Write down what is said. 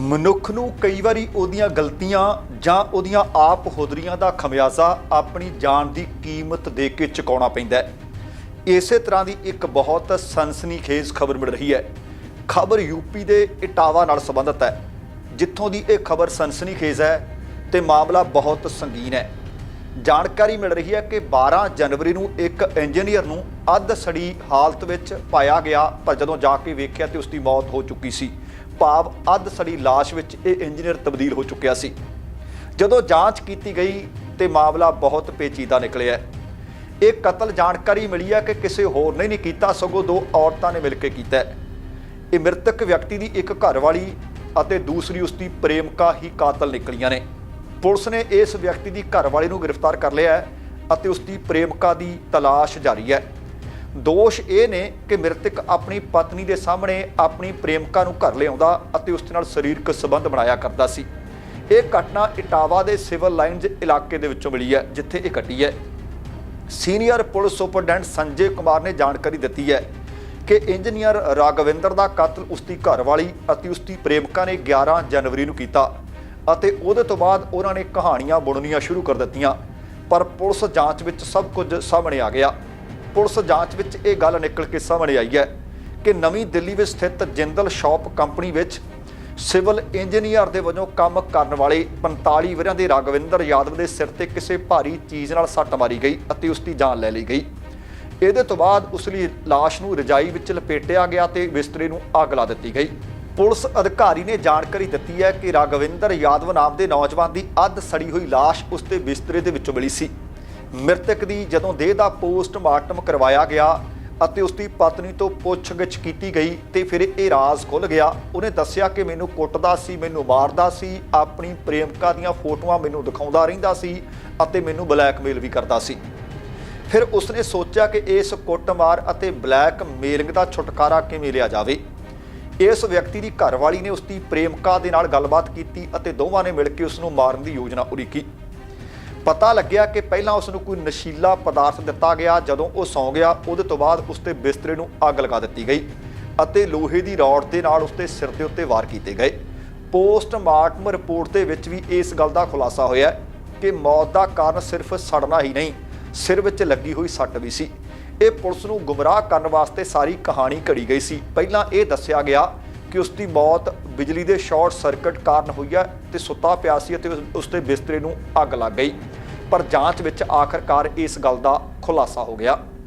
ਮਨੁੱਖ ਨੂੰ ਕਈ ਵਾਰੀ ਉਹਦੀਆਂ ਗਲਤੀਆਂ ਜਾਂ ਉਹਦੀਆਂ ਆਪ ਹੁਦਰੀਆਂ ਦਾ ਖਮਿਆਜ਼ਾ ਆਪਣੀ ਜਾਨ ਦੀ ਕੀਮਤ ਦੇ ਕੇ ਚੁਕਾਉਣਾ ਪੈਂਦਾ ਹੈ। ਇਸੇ ਤਰ੍ਹਾਂ ਦੀ ਇੱਕ ਬਹੁਤ ਸਨਸਨੀਖੇਜ਼ ਖਬਰ ਮਿਲ ਰਹੀ ਹੈ। ਖਬਰ ਯੂਪੀ ਦੇ ਇਟਾਵਾ ਨਾਲ ਸੰਬੰਧਿਤ ਹੈ, ਜਿੱਥੋਂ ਦੀ ਇਹ ਖਬਰ ਸਨਸਨੀਖੇਜ਼ ਹੈ ਤੇ ਮਾਮਲਾ ਬਹੁਤ ਸੰਗੀਨ ਹੈ। ਜਾਣਕਾਰੀ ਮਿਲ ਰਹੀ ਹੈ ਕਿ 12 ਜਨਵਰੀ ਨੂੰ ਇੱਕ ਇੰਜੀਨੀਅਰ ਨੂੰ ਅੱਧ ਸੜੀ ਹਾਲਤ ਵਿੱਚ ਪਾਇਆ ਗਿਆ, ਪਰ ਜਦੋਂ ਜਾ ਕੇ ਵੇਖਿਆ ਤੇ ਉਸ ਦੀ ਮੌਤ ਹੋ ਚੁੱਕੀ ਸੀ। ਭਾਵ ਅੱਧ ਸੜੀ ਲਾਸ਼ ਵਿੱਚ ਇਹ ਇੰਜੀਨੀਅਰ ਤਬਦੀਲ ਹੋ ਚੁੱਕਿਆ ਸੀ। ਜਦੋਂ ਜਾਂਚ ਕੀਤੀ ਗਈ ਤੇ ਮਾਮਲਾ ਬਹੁਤ ਪੇਚੀਦਾ ਨਿਕਲਿਆ। ਇਹ ਕਤਲ ਜਾਣਕਾਰੀ ਮਿਲੀ ਹੈ ਕਿ ਕਿਸੇ ਹੋਰ ਨੇ ਨਹੀਂ ਕੀਤਾ, ਸਗੋਂ ਦੋ ਔਰਤਾਂ ਨੇ ਮਿਲ ਕੇ ਕੀਤਾ ਇਹ ਮ੍ਰਿਤਕ ਵਿਅਕਤੀ ਦੀ ਇੱਕ ਘਰਵਾਲੀ ਅਤੇ ਦੂਸਰੀ ਉਸ ਦੀ ਪ੍ਰੇਮਕਾ ਹੀ ਕਾਤਲ ਨਿਕਲੀਆਂ ਨੇ। ਪੁਲਿਸ ਨੇ ਇਸ ਵਿਅਕਤੀ ਦੀ ਘਰਵਾਲੀ ਨੂੰ ਗ੍ਰਿਫਤਾਰ ਕਰ ਲਿਆ ਹੈ ਅਤੇ ਉਸ ਦੀ ਪ੍ਰੇਮਕਾ ਦੀ ਤਲਾਸ਼ ਜਾਰੀ ਹੈ। ਦੋਸ਼ ਇਹ ਨੇ ਕਿ ਮ੍ਰਿਤਕ ਆਪਣੀ ਪਤਨੀ ਦੇ ਸਾਹਮਣੇ ਆਪਣੀ ਪ੍ਰੇਮਿਕਾ ਨੂੰ ਘਰ ਲਿਆਉਂਦਾ ਅਤੇ ਉਸ ਦੇ ਨਾਲ ਸਰੀਰਕ ਸੰਬੰਧ ਬਣਾਇਆ ਕਰਦਾ ਸੀ। ਇਹ ਘਟਨਾ ਇਟਾਵਾ ਦੇ ਸਿਵਲ ਲਾਈਨਜ਼ ਇਲਾਕੇ ਦੇ ਵਿੱਚੋਂ ਮਿਲੀ ਹੈ, ਜਿੱਥੇ ਇਹ ਘਟੀ ਹੈ। Senior police superintendent Sanjay Kumar ਨੇ ਜਾਣਕਾਰੀ ਦਿੱਤੀ ਹੈ ਕਿ ਇੰਜੀਨੀਅਰ ਰਾਗਵਿੰਦਰ ਦਾ ਕਤਲ ਉਸਦੀ ਘਰਵਾਲੀ ਅਤੇ ਉਸਦੀ ਪ੍ਰੇਮਿਕਾ ਨੇ 11 ਜਨਵਰੀ ਨੂੰ ਕੀਤਾ ਅਤੇ ਉਹਦੇ ਤੋਂ ਬਾਅਦ ਉਹਨਾਂ ਨੇ ਕਹਾਣੀਆਂ ਬੁਣਨੀਆਂ ਸ਼ੁਰੂ ਕਰ ਦਿੱਤੀਆਂ, ਪਰ ਪੁਲਿਸ ਜਾਂਚ ਵਿੱਚ ਸਭ ਕੁਝ ਸਾਹਮਣੇ ਆ ਗਿਆ। ਪੁਲਿਸ ਜਾਂਚ ਵਿੱਚ ਇਹ ਗੱਲ ਨਿਕਲ ਕੇ ਸਾਹਮਣੇ ਆਈ ਹੈ ਕਿ ਨਵੀਂ ਦਿੱਲੀ ਵਿੱਚ ਸਥਿਤ ਜਿੰਦਲ ਸ਼ਾਪ ਕੰਪਨੀ ਵਿੱਚ ਸਿਵਲ ਇੰਜੀਨੀਅਰ ਦੇ ਵਜੋਂ ਕੰਮ ਕਰਨ ਵਾਲੇ 45 ਵਰਿਆਂ ਦੇ ਰਾਗਵਿੰਦਰ ਯਾਦਵ ਦੇ ਸਿਰ ਤੇ ਕਿਸੇ ਭਾਰੀ ਚੀਜ਼ ਨਾਲ ਸੱਟ ਮਾਰੀ ਗਈ ਅਤੇ ਉਸ ਦੀ ਜਾਨ ਲੈ ਲਈ ਗਈ। ਇਹਦੇ ਤੋਂ ਬਾਅਦ ਉਸ ਲਈ ਲਾਸ਼ ਨੂੰ ਰਜਾਈ ਵਿੱਚ ਲਪੇਟਿਆ ਗਿਆ ਤੇ ਬਿਸਤਰੇ ਨੂੰ ਅੱਗ ਲਾ ਦਿੱਤੀ ਗਈ। ਪੁਲਿਸ ਅਧਿਕਾਰੀ ਨੇ ਜਾਣਕਾਰੀ ਦਿੱਤੀ ਹੈ ਕਿ ਰਾਗਵਿੰਦਰ ਯਾਦਵ ਨਾਮ ਦੇ ਨੌਜਵਾਨ ਦੀ ਅੱਧ ਸੜੀ ਹੋਈ ਲਾਸ਼ ਉਸ ਦੇ ਬਿਸਤਰੇ ਦੇ ਵਿੱਚੋਂ ਮਿਲੀ ਸੀ। ਮ੍ਰਿਤਕ ਦੀ ਜਦੋਂ ਦੇਹ ਦਾ ਪੋਸਟਮਾਰਟਮ ਕਰਵਾਇਆ ਗਿਆ ਅਤੇ ਉਸ ਦੀ ਪਤਨੀ ਤੋਂ ਪੁੱਛਗਿੱਛ ਕੀਤੀ ਗਈ ਤੇ ਫਿਰ ਇਹ ਰਾਜ਼ ਖੁੱਲ ਗਿਆ, ਉਹਨੇ ਦੱਸਿਆ ਕਿ ਮੈਨੂੰ ਕੁੱਟਦਾ ਸੀ, ਮੈਨੂੰ ਮਾਰਦਾ ਸੀ, ਆਪਣੀ ਪ੍ਰੇਮਿਕਾ ਦੀਆਂ ਫੋਟੋਆਂ ਮੈਨੂੰ ਦਿਖਾਉਂਦਾ ਰਹਿੰਦਾ ਸੀ ਅਤੇ ਮੈਨੂੰ ਬਲੈਕਮੇਲ ਵੀ ਕਰਦਾ ਸੀ। ਫਿਰ ਉਸਨੇ ਸੋਚਿਆ ਕਿ ਇਸ ਕੁੱਟਮਾਰ ਅਤੇ ਬਲੈਕਮੇਲਿੰਗ ਦਾ ਛੁਟਕਾਰਾ ਕਿਵੇਂ ਲਿਆ ਜਾਵੇ। ਇਸ ਵਿਅਕਤੀ ਦੀ ਘਰਵਾਲੀ ਨੇ ਉਸ ਦੀ ਪ੍ਰੇਮਕਾ ਦੇ ਨਾਲ ਗੱਲਬਾਤ ਕੀਤੀ ਅਤੇ ਦੋਵਾਂ ਨੇ ਮਿਲ ਕੇ ਉਸ ਨੂੰ ਮਾਰਨ ਦੀ ਯੋਜਨਾ ਉਲੀਕੀ ਪਤਾ ਲੱਗਿਆ ਕਿ ਪਹਿਲਾਂ ਉਸ ਨੂੰ ਕੋਈ ਨਸ਼ੀਲਾ ਪਦਾਰਥ ਦਿੱਤਾ ਗਿਆ, ਜਦੋਂ ਉਹ ਸੌਂ ਗਿਆ, ਉਹਦੇ ਤੋਂ ਬਾਅਦ ਉਸ ਦੇ ਬਿਸਤਰੇ ਨੂੰ ਅੱਗ ਲਗਾ ਦਿੱਤੀ ਗਈ ਅਤੇ ਲੋਹੇ ਦੀ ਰੌਡ ਦੇ ਨਾਲ ਉਸ ਦੇ ਸਿਰ ਦੇ ਉੱਤੇ ਵਾਰ ਕੀਤੇ ਗਏ। ਪੋਸਟਮਾਰਟਮ ਰਿਪੋਰਟ ਦੇ ਵਿੱਚ ਵੀ ਇਸ ਗੱਲ ਦਾ ਖੁਲਾਸਾ ਹੋਇਆ ਕਿ ਮੌਤ ਦਾ ਕਾਰਨ ਸਿਰਫ ਸੜਨਾ ਹੀ ਨਹੀਂ, ਸਿਰ ਵਿੱਚ ਲੱਗੀ ਹੋਈ ਸੱਟ ਵੀ ਸੀ। ਇਹ ਪੁਲਿਸ ਨੂੰ ਗੁੰਮਰਾਹ ਕਰਨ ਵਾਸਤੇ ਸਾਰੀ ਕਹਾਣੀ ਘੜੀ ਗਈ ਸੀ। ਪਹਿਲਾਂ ਇਹ ਦੱਸਿਆ ਗਿਆ ਕਿ ਉਸ ਦੀ ਮੌਤ ਬਿਜਲੀ ਦੇ ਸ਼ਾਰਟ ਸਰਕਟ ਕਾਰਨ ਹੋਈ ਹੈ ਤੇ ਸੁੱਤਾ ਪਿਆ ਸੀ ਅਤੇ ਉਸ- ਉਸ ਦੇ ਬਿਸਤਰੇ ਨੂੰ ਅੱਗ ਲੱਗ ਗਈ। ਪਰ ਜਾਂਚ ਵਿੱਚ ਆਖਰਕਾਰ ਇਸ ਗੱਲ ਦਾ ਖੁਲਾਸਾ ਹੋ ਗਿਆ।